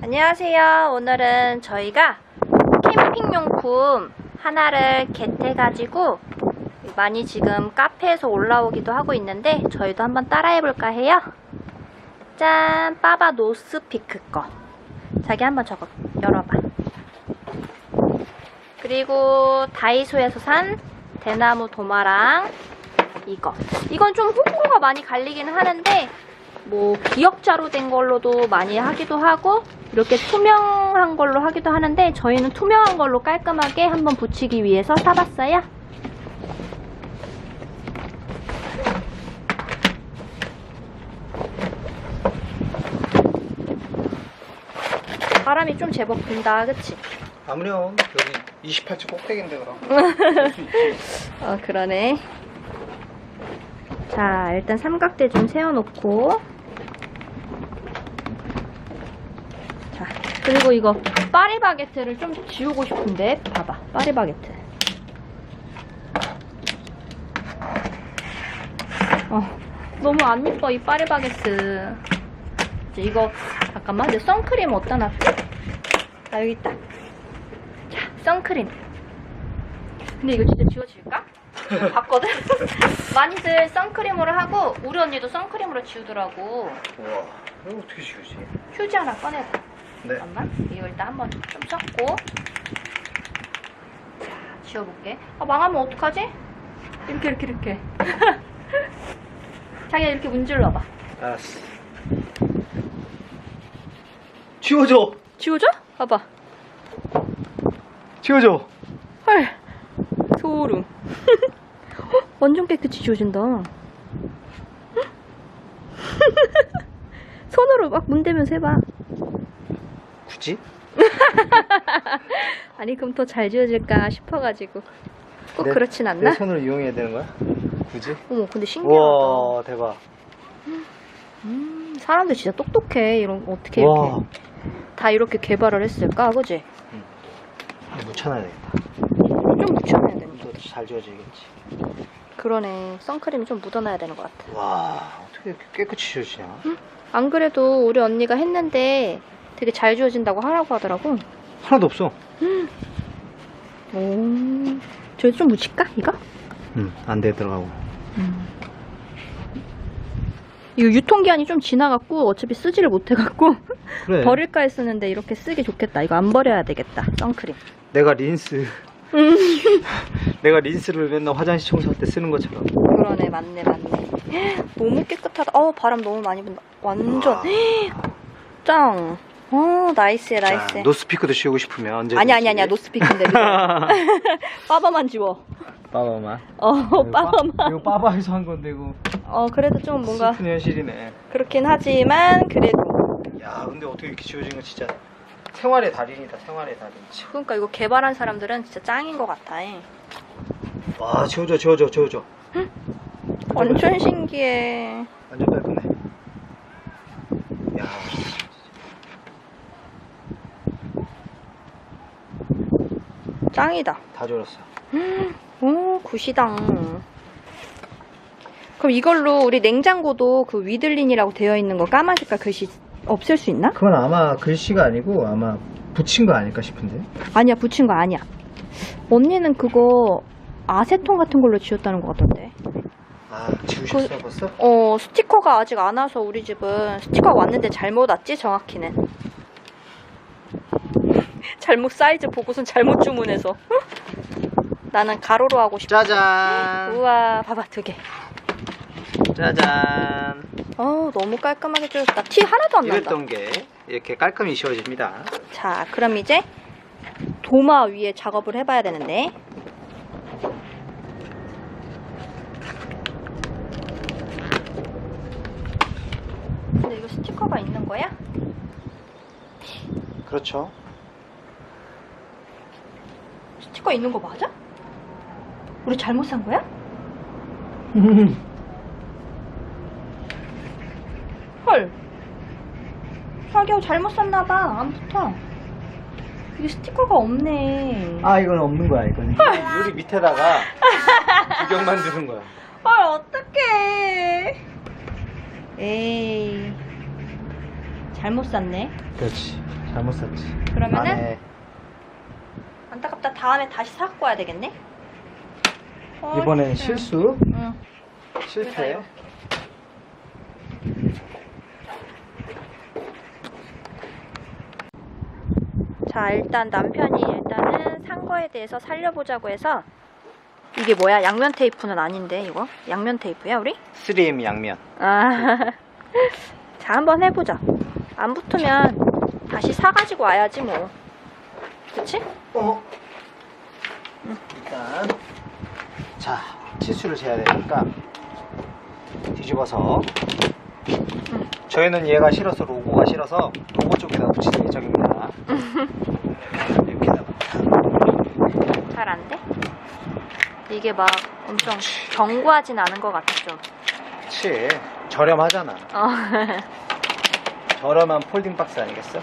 안녕하세요. 오늘은 저희가 캠핑용품 하나를 겟해가지고 많이 지금 카페에서 올라오기도 하고 있는데 저희도 한번 따라해볼까 해요. 짠! 빠바 노스피크 거. 자기 한번 저거 열어봐. 그리고 다이소에서 산 대나무 도마랑 이거. 이건 좀 호불호가 많이 갈리긴 하는데 뭐 기역자로 된 걸로도 많이 하기도 하고 이렇게 투명한 걸로 하기도 하는데 저희는 투명한 걸로 깔끔하게 한번 붙이기 위해서 사봤어요. 바람이 좀 제법 분다, 그치? 아무렴 여기 28층 꼭대기인데 그럼 어, 그러네. 자, 일단 삼각대 좀 세워놓고. 그리고 이거 파리바게트를 좀 지우고 싶은데, 봐봐. 파리바게트. 어, 너무 안 이뻐, 이 파리바게트. 이제 이거, 잠깐만, 내 선크림 어디다 놨지? 아, 여기 있다. 자, 선크림. 근데 이거 진짜 지워질까? 봤거든? 많이들 선크림으로 하고 우리 언니도 선크림으로 지우더라고 우와 이거 어떻게 지우지? 휴지 하나 꺼내봐 네. 잠깐만. 이거 일단 한번 좀 섞고. 자 지워볼게. 아 망하면 어떡하지? 이렇게 이렇게 이렇게. 자기가 이렇게 문질러봐. 알았어. 지워줘. 지워져? 봐봐. 지워줘. 헐. 소름. 어, 완전 깨끗이 지워진다. 손으로 막 문대면서 해봐 굳이? 아니 그럼 더 잘 지워질까 싶어가지고. 꼭 내- 그렇진 않나? 내 손으로 이용해야 되는 거야? 굳이? 어머 근데 신기하다. 우와 대박. 음, 사람들 진짜 똑똑해. 이런 어떻게 이렇게 와 다 이렇게 개발을 했을까? 그지? 묻혀놔야 되겠다. 좀 묻혀놔야 되는 거 이것도 잘 지워지겠지. 그러네. 선크림이 좀 묻어놔야 되는 것 같아. 와 어떻게 이렇게 깨끗이 지워지냐? 안 그래도 우리 언니가 했는데 되게 잘 지워진다고 하라고 하더라고. 하나도 없어. 오. 저기 좀 묻힐까 이거? 응안 되더라고. 이거 유통기한이 좀 지나갔고 어차피 쓰지를 못해갖고 그래. 버릴까 했었는데 이렇게 쓰기 좋겠다. 이거 안 버려야 되겠다. 선크림. 내가 린스. 내가 린스를 맨날 화장실 청소할 때 쓰는 것처럼. 그러네 맞네 맞네. 너무 깨끗하다. 어 바람 너무 많이 분다. 완전. 와. 짱 어, 나이스해, 자, 나이스해. 노스피크도 씌우고 싶으면 언제 아니, 아니, 아니야. 노스피크인데. 빠바만 지워. 빠바만 어, 빠바만. 이거 빠바에서 한 건데 이거 어, 그래도 좀 뭔가 슬픈 현실이네 그렇긴 하지만, 그래도. 야 근데 어떻게 이렇게 지워진 거 진짜 생활의 달인이다 생활의 달인 그러니까 이거 개발한 사람들은 진짜 짱인 것 같아. 와 지워져 지워져 지워져 완전 신기해. 완전 깔끔해 야 짱이다. 다 지웠어 오, 굿이당. 그럼 이걸로 우리 냉장고도 그 위들린이라고 되어 있는 거 까만 색깔 글씨 없앨 수 있나? 그건 아마 글씨가 아니고 아마 붙인 거 아닐까 싶은데 아니야, 붙인 거 아니야. 언니는 그거 아세톤 같은 걸로 지웠다는 것 같던데. 아 지우셨어 벌써? 어, 스티커가 아직 안 와서 우리 집은 스티커가 왔는데 잘못 왔지, 정확히는. 잘못 사이즈 보고선 잘못 주문해서. 나는 가로로 하고 싶어. 짜잔 우와, 봐봐, 두 개. 짜잔 어, 너무 깔끔하게 지웠다. 티 하나도 안 난다. 이랬던 게 이렇게 깔끔히 지워집니다 자, 그럼 이제 도마 위에 작업을 해봐야 되는데. 근데 이거 스티커가 있는 거야? 그렇죠 스티커 있는 거 맞아? 우리 잘못 산 거야? 헐. 자기야 잘못 샀나 봐. 안 붙어. 이게 스티커가 없네. 아 이건 없는 거야 이건 요리 밑에다가 구경 만드는 거야 헐, 어떡해. 에이. 잘못 샀네. 그렇지 잘못 샀지. 그러면은 안타깝다. 다음에 다시 사갖고 와야 되겠네. 어, 이번엔 응. 실수 응. 실패. 자, 일단 남편이 일단은 산 거에 대해서 살려보자고 해서 이게 뭐야? 양면 테이프는 아닌데 이거? 양면 테이프야 우리? 3M 양면. 아, 자 한번 해보자. 안 붙으면 다시 사가지고 와야지 뭐. 그치? 어. 일단 자 치수를 재야 되니까 뒤집어서 저희는 얘가 싫어서 로고가 싫어서 로고 쪽에다 붙일 예정입니다. 이렇게다가 잘 안 돼? 이게 막 엄청 견고하진 않은 것 같죠? 그치 저렴하잖아. 어. 저렴한 폴딩 박스 아니겠어?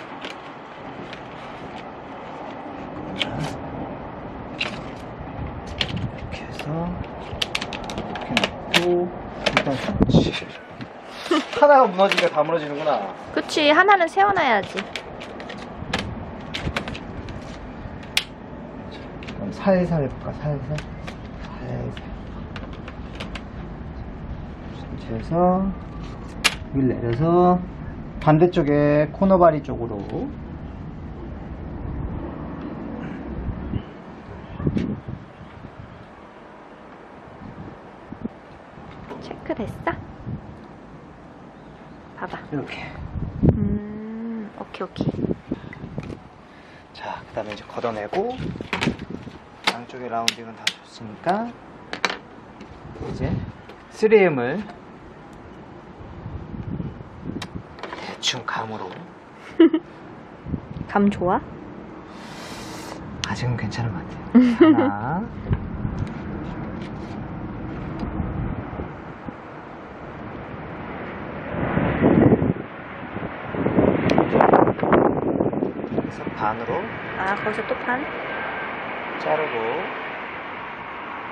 이렇게 해서 이렇게 놓고 일단 샀지. 하나가 무너지니까 다 무너지는구나. 그치 하나는 세워놔야지. 그럼 살살 해볼까? 살살. 살살. 이렇게 해서 윌 내려서 반대쪽에 코너바리 쪽으로 체크됐어? 봐봐. 이렇게. 음, 오케이 오케이. 자, 그 다음에 이제 걷어내고, 양쪽에 라운딩은 다 좋으니까, 이제 3M을 대충 감으로, 감 좋아? 아직은 괜찮은 것 같아요. 하나, 그래서 반으로 아 거기서 또 판? 자르고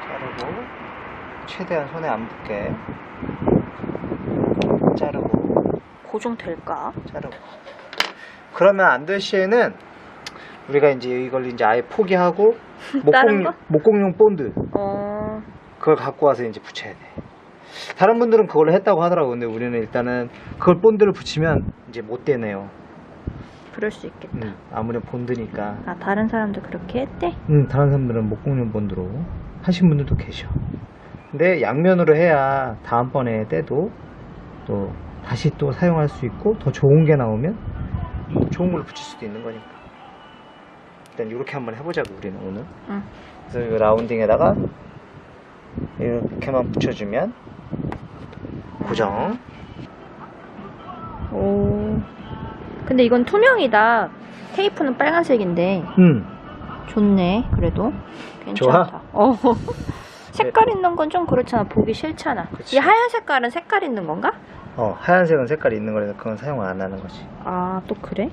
자르고 최대한 손에 안 붙게 자르고 고정 될까? 자르고 그러면 안 될 시에는 우리가 이제 이걸 이제 아예 포기하고 목공 거? 목공용 본드 어, 그걸 갖고 와서 이제 붙여야 돼. 다른 분들은 그걸로 했다고 하더라고. 근데 우리는 일단은 그걸 본드를 붙이면 이제 못 되네요. 그럴 수 있겠다. 음, 아무리 본드니까. 아 다른 사람도 그렇게 했대? 음, 다른 사람들은 목공용 본드로 하신 분들도 계셔. 근데 양면으로 해야 다음번에 때도 또 다시 또 사용할 수 있고 더 좋은 게 나오면 좋은 걸로 붙일 수도 있는 거니까. 일단 이렇게 한번 해보자고 우리는 오늘. 응. 그래서 이 라운딩에다가 이렇게만 붙여주면 고정. 오. 근데 이건 투명이다. 테이프는 빨간색인데 음, 좋네. 그래도 괜찮다. 좋아? 어. 색깔 있는 건 좀 그렇잖아. 보기 싫잖아. 그치. 이 하얀 색깔은 색깔 있는 건가? 어 하얀색은 색깔이 있는 거라서 그건 사용을 안 하는 거지. 아, 또 그래?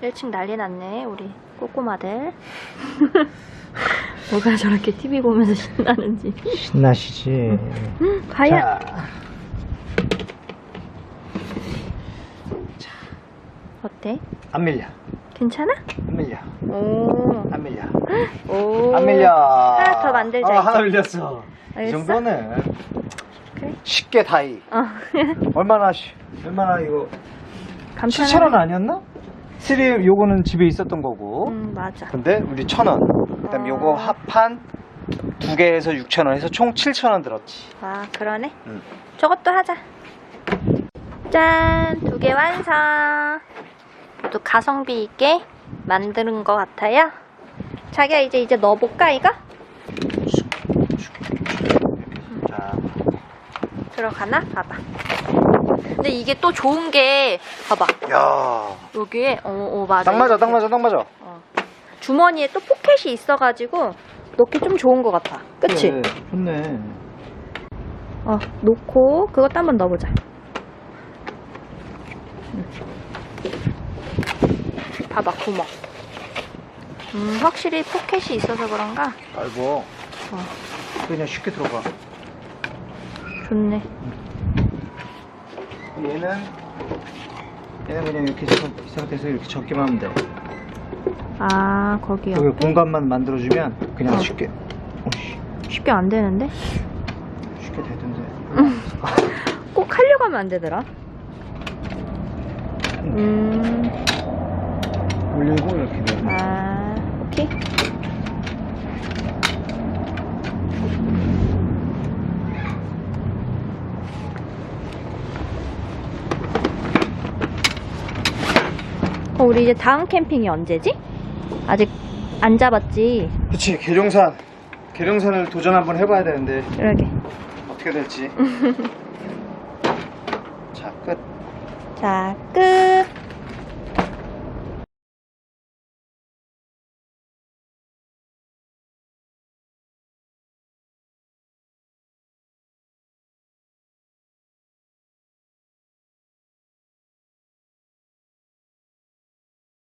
1층 난리 났네, 우리 꼬꼬마들. 뭐가 저렇게 TV 보면서 신나는지. 신나시지. 과연 자, 어때? 안 밀려. 괜찮아? 안 밀려. 오, 안 밀려. 오. 안 밀려. 하나 더 만들자, 어, 이제. 하나 밀렸어. 이 알겠어? 정도는 그래. 쉽게 다이. 어. 얼마나 쉬? 얼마나 이거 간편하네. 7천 원 아니었나? 쓰리 요거는 집에 있었던 거고. 음, 맞아. 근데 우리 천 원. 그다음 에 어. 요거 합한 두 개에서 6천 원 해서 총 7천 원 들었지. 아, 그러네. 응. 저것도 하자. 짠! 두 개 완성! 모두 가성비 있게 만드는 것 같아요. 자기야, 이제, 이제 넣어볼까, 이거? 자, 들어가나? 봐봐. 근데 이게 또 좋은 게, 봐봐. 야, 여기에, 어, 어, 맞아. 딱 맞아. 딱 맞아, 딱 맞아. 어. 주머니에 또 포켓이 있어가지고, 넣기 좀 좋은 것 같아. 그치? 그래, 좋네. 어, 놓고, 그것도 한번 넣어보자. 음. 봐봐, 구멍. 음, 확실히 포켓이 있어서 그런가? 아이고, 어, 그냥 쉽게 들어가. 좋네. 얘는 얘는 그냥 이렇게 저- 이 상태에서 이렇게 접기만 하면 돼. 아, 거기 여기 옆에? 공간만 만들어주면 그냥 어. 쉽게, 오씨, 쉽게 안 되는데? 쉽게 되던데. 꼭 하려고 하면 안 되더라. 음, 올리고 이렇게 돼. 아, 오케이. 어, 우리 이제 다음 캠핑이 언제지? 아직 안 잡았지? 그치, 계룡산. 계룡산을 도전 한번 해봐야 되는데 그러게. 어떻게 될지. 자, 끝. 자, 끝.